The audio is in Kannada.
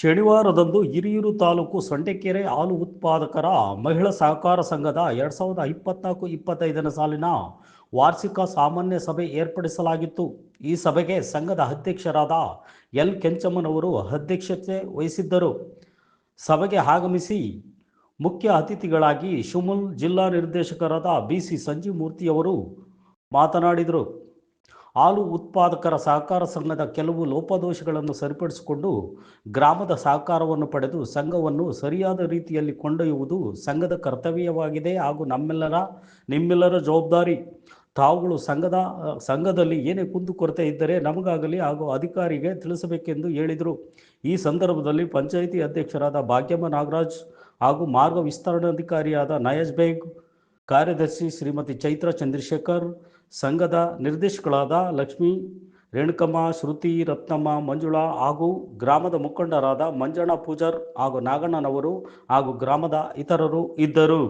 ಶನಿವಾರದಂದು ಹಿರಿಯೂರು ತಾಲೂಕು ಸೊಂಟೆಕೆರೆ ಹಾಲು ಉತ್ಪಾದಕರ ಮಹಿಳಾ ಸಹಕಾರ ಸಂಘದ ಎರಡು ಸಾವಿರದ ಇಪ್ಪತ್ನಾಲ್ಕು ಇಪ್ಪತ್ತೈದನೇ ಸಾಲಿನ ವಾರ್ಷಿಕ ಸಾಮಾನ್ಯ ಸಭೆ ಏರ್ಪಡಿಸಲಾಗಿತ್ತು. ಈ ಸಭೆಗೆ ಸಂಘದ ಅಧ್ಯಕ್ಷರಾದ ಎಲ್ ಕೆಂಚಮ್ಮನವರು ಅಧ್ಯಕ್ಷತೆ ವಹಿಸಿದ್ದರು. ಸಭೆಗೆ ಆಗಮಿಸಿ ಮುಖ್ಯ ಅತಿಥಿಗಳಾಗಿ ಶಿವಮೊಗ್ಗ ಜಿಲ್ಲಾ ನಿರ್ದೇಶಕರಾದ ಬಿ ಸಿ ಸಂಜೀವ್ ಮೂರ್ತಿಯವರು ಮಾತನಾಡಿದರು. ಹಾಲು ಉತ್ಪಾದಕರ ಸಹಕಾರ ಸಂಘದ ಕೆಲವು ಲೋಪದೋಷಗಳನ್ನು ಸರಿಪಡಿಸಿಕೊಂಡು ಗ್ರಾಮದ ಸಹಕಾರವನ್ನು ಪಡೆದು ಸಂಘವನ್ನು ಸರಿಯಾದ ರೀತಿಯಲ್ಲಿ ಕೊಂಡೊಯ್ಯುವುದು ಸಂಘದ ಕರ್ತವ್ಯವಾಗಿದೆ ಹಾಗೂ ನಮ್ಮೆಲ್ಲರ, ನಿಮ್ಮೆಲ್ಲರ ಜವಾಬ್ದಾರಿ. ತಾವುಗಳು ಸಂಘದ, ಸಂಘದಲ್ಲಿ ಏನೇ ಕುಂದುಕೊರತೆ ಇದ್ದರೆ ನಮಗಾಗಲಿ ಹಾಗೂ ಅಧಿಕಾರಿಗೆ ತಿಳಿಸಬೇಕೆಂದು ಹೇಳಿದರು. ಈ ಸಂದರ್ಭದಲ್ಲಿ ಪಂಚಾಯಿತಿ ಅಧ್ಯಕ್ಷರಾದ ಭಾಗ್ಯಮ್ಮ ನಾಗರಾಜ್ ಹಾಗೂ ಮಾರ್ಗ ವಿಸ್ತರಣಾಧಿಕಾರಿಯಾದ ನಯಜ್ ಬೇಗ್ ಕಾರ್ಯದರ್ಶಿ ಶ್ರೀಮತಿ ಚೈತ್ರ ಚಂದ್ರಶೇಖರ್, ಸಂಘದ ನಿರ್ದೇಶಕರಾದ ಲಕ್ಷ್ಮಿ, ರೇಣುಕಮ್ಮ, ಶ್ರುತಿ, ರತ್ನಮ್ಮ, ಮಂಜುಳಾ ಹಾಗೂ ಗ್ರಾಮದ ಮುಖಂಡರಾದ ಮಂಜಣ್ಣ ಪೂಜಾರ್ ಹಾಗೂ ನಾಗಣ್ಣನವರು ಹಾಗೂ ಗ್ರಾಮದ ಇತರರು ಇದ್ದರು.